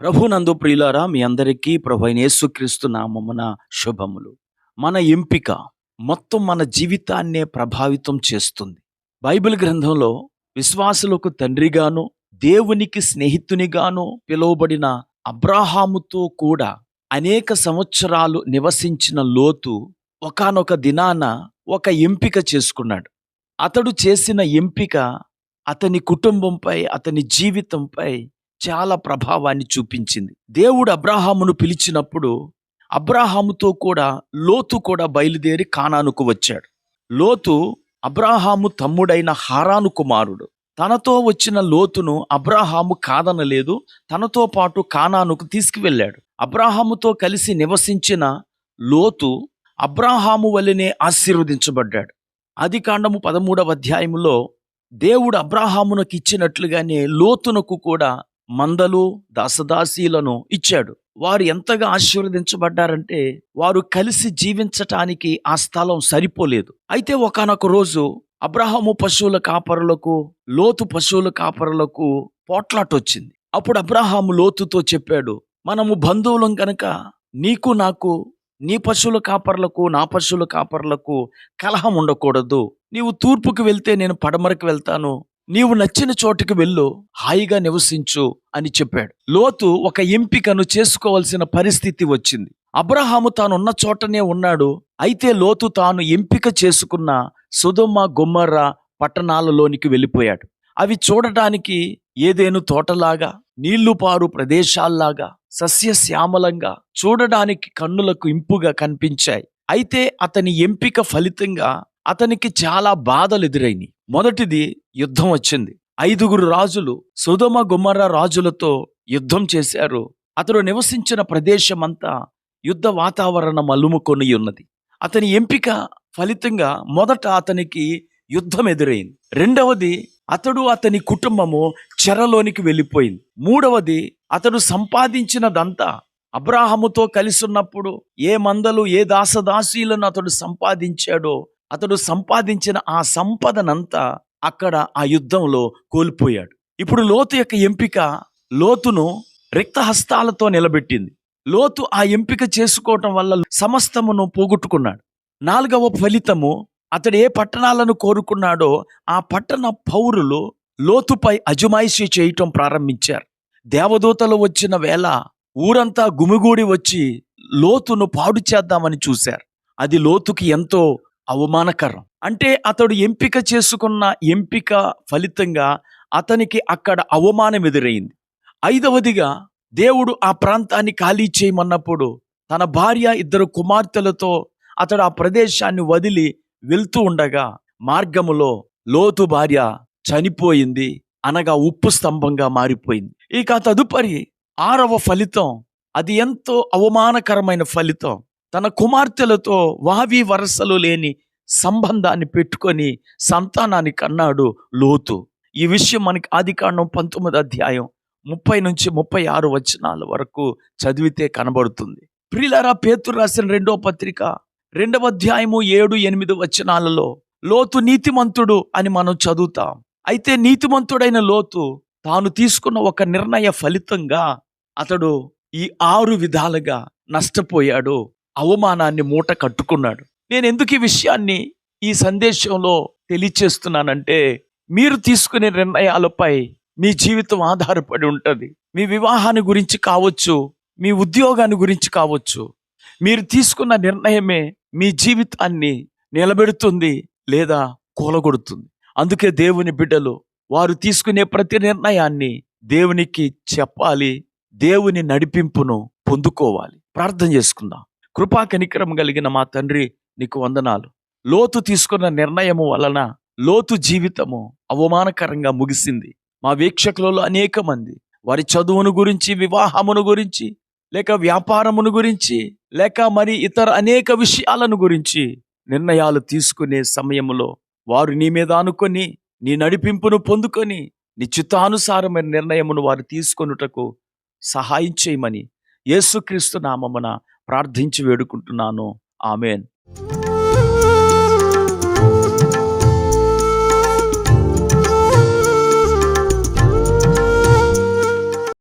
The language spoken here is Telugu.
ప్రభునందు ప్రియులారా మీ అందరికీ ప్రభు అయిన యేసుక్రీస్తు నామమున శుభములు. మన ఎంపిక మొత్తం మన జీవితాన్నే ప్రభావితం చేస్తుంది. బైబిల్ గ్రంథంలో విశ్వాసులకు తండ్రిగాను దేవునికి స్నేహితునిగాను పిలువబడిన అబ్రాహాముతో కూడా అనేక సంవత్సరాలు నివసించిన లోతు ఒకానొక దినాన ఒక ఎంపిక చేసుకున్నాడు. అతడు చేసిన ఎంపిక అతని కుటుంబంపై అతని జీవితంపై చాలా ప్రభావాన్ని చూపించింది. దేవుడు అబ్రాహామును పిలిచినప్పుడు అబ్రాహాముతో కూడా లోతు కూడా బయలుదేరి కానానుకు వచ్చాడు. లోతు అబ్రాహాము తమ్ముడైన హారాను కుమారుడు. తనతో వచ్చిన లోతును అబ్రాహాము కాదనలేదు తనతో పాటు కానానుకు తీసుకువెళ్ళాడు. అబ్రాహాముతో కలిసి నివసించిన లోతు అబ్రాహాము వలనే ఆశీర్వదించబడ్డాడు. ఆది కాండము పదమూడవ అధ్యాయములో దేవుడు అబ్రాహామునకు ఇచ్చినట్లుగానే లోతునకు కూడా మందలు దాసదాసీలను ఇచ్చాడు. వారు ఎంతగా ఆశీర్వదించబడ్డారంటే వారు కలిసి జీవించటానికి ఆ స్థలం సరిపోలేదు. అయితే ఒకనొక రోజు అబ్రహాము పశువుల కాపరులకు లోతు పశువుల కాపరులకు పోట్లాట వచ్చింది అప్పుడు అబ్రహాము లోతుతో చెప్పాడు మనము బంధువులం కనుక నీకు నాకు నీ పశువుల కాపర్లకు నా పశువుల కాపర్లకు కలహం ఉండకూడదు. నీవు తూర్పుకు వెళ్తే నేను పడమరకు వెళ్తాను. నీవు నచ్చిన చోటుకి వెళ్ళు హాయిగా నివసించు అని చెప్పాడు. లోతు ఒక ఎంపికను చేసుకోవాల్సిన పరిస్థితి వచ్చింది. అబ్రహాము తానున్న చోటనే ఉన్నాడు. అయితే లోతు తాను ఎంపిక చేసుకున్న సుధమ్మ గుమ్మర్ర పట్టణాలలోనికి వెళ్ళిపోయాడు. అవి చూడటానికి ఏదేను తోటలాగా నీళ్ళు పారు ప్రదేశాల్లాగా సస్యశ్యామలంగా చూడడానికి కన్నులకు ఇంపుగా కనిపించాయి. అయితే అతని ఎంపిక ఫలితంగా అతనికి చాలా బాధలు ఎదురైనాయి. మొదటిది యుద్ధం వచ్చింది. ఐదుగురు రాజులు సుధమ గుమ్మర రాజులతో యుద్ధం చేశారు. అతడు నివసించిన ప్రదేశమంతా యుద్ధ వాతావరణం అలుముకొని ఉన్నది. అతని ఎంపిక ఫలితంగా మొదట అతనికి యుద్ధం ఎదురైంది. రెండవది అతడు అతని కుటుంబము చెరలోనికి వెళ్ళిపోయింది. మూడవది అతడు సంపాదించినదంతా అబ్రాహముతో కలిసి ఉన్నప్పుడు ఏ మందలు ఏ దాసదాసీలను అతడు సంపాదించాడో అతడు సంపాదించిన ఆ సంపదనంతా అక్కడ ఆ యుద్ధంలో కోల్పోయాడు. ఇప్పుడు లోతు యొక్క ఎంపిక లోతును రిక్తహస్తాలతో నిలబెట్టింది. లోతు ఆ ఎంపిక చేసుకోవటం వల్ల సమస్తమును పోగొట్టుకున్నాడు. నాలుగవ ఫలితము అతడు ఏ పట్టణాలను కోరుకున్నాడో ఆ పట్టణ పౌరులు లోతుపై అజమాయిషి చేయటం ప్రారంభించారు. దేవదూతలు వచ్చిన వేళ ఊరంతా గుమిగూడి వచ్చి లోతును పాడు చేద్దామని చూశారు. అది లోతుకి ఎంతో అవమానకరం. అంటే అతడు ఎంపిక చేసుకున్న ఎంపిక ఫలితంగా అతనికి అక్కడ అవమానం ఎదురైంది. ఐదవదిగా దేవుడు ఆ ప్రాంతాన్ని ఖాళీ చేయమన్నప్పుడు తన భార్య ఇద్దరు కుమార్తెలతో అతడు ఆ ప్రదేశాన్ని వదిలి వెళ్తూ ఉండగా మార్గములో లోతు భార్య చనిపోయింది. అనగా ఉప్పు స్తంభంగా మారిపోయింది. ఇక తదుపరి ఆరవ ఫలితం అది ఎంతో అవమానకరమైన ఫలితం. తన కుమార్తెలతో వావి వరసలు లేని సంబంధాన్ని పెట్టుకొని సంతానాన్ని కన్నాడు లోతు. ఈ విషయం మనకి ఆదికాండం పంతొమ్మిది అధ్యాయం ముప్పై నుంచి ముప్పై ఆరు వచనాల వరకు చదివితే కనబడుతుంది. ప్రిలరా పేతురు రాసిన రెండో పత్రిక రెండవ అధ్యాయము ఏడు ఎనిమిది వచనాలలో లోతు నీతిమంతుడు అని మనం చదువుతాం. అయితే నీతిమంతుడైన లోతు తాను తీసుకున్న ఒక నిర్ణయ ఫలితంగా అతడు ఈ ఆరు విధాలుగా నష్టపోయాడు. అవమానాన్ని మూట కట్టుకున్నాడు. నేను ఎందుకు ఈ విషయాన్ని ఈ సందేశంలో తెలియచేస్తున్నానంటే మీరు తీసుకునే నిర్ణయాలపై మీ జీవితం ఆధారపడి ఉంటుంది. మీ వివాహాన్ని గురించి కావచ్చు మీ ఉద్యోగాన్ని గురించి కావచ్చు మీరు తీసుకున్న నిర్ణయమే మీ జీవితాన్ని నిలబెడుతుంది లేదా కూలగొడుతుంది. అందుకే దేవుని బిడ్డలు వారు తీసుకునే ప్రతి నిర్ణయాన్ని దేవునికి చెప్పాలి దేవుని నడిపింపును పొందుకోవాలి. ప్రార్థన చేసుకుందాం. కృపా కనికరం కలిగిన మా తండ్రి నీకు వందనాలు. లోతు తీసుకున్న నిర్ణయము వలన లోతు జీవితము అవమానకరంగా ముగిసింది. మా వీక్షకులలో అనేక మంది వారి చదువును గురించి వివాహమును గురించి లేక వ్యాపారమును గురించి లేక మరి ఇతర అనేక విషయాలను గురించి నిర్ణయాలు తీసుకునే సమయంలో వారు నీ మీద అనుకొని నీ నడిపింపును పొందుకొని నీ చిత్తానుసారమైన నిర్ణయమును వారు తీసుకొనుటకు సహాయం చేయమని యేసుక్రీస్తు నామమున ప్రార్థించి వేడుకుంటున్నాను. ఆమెన్.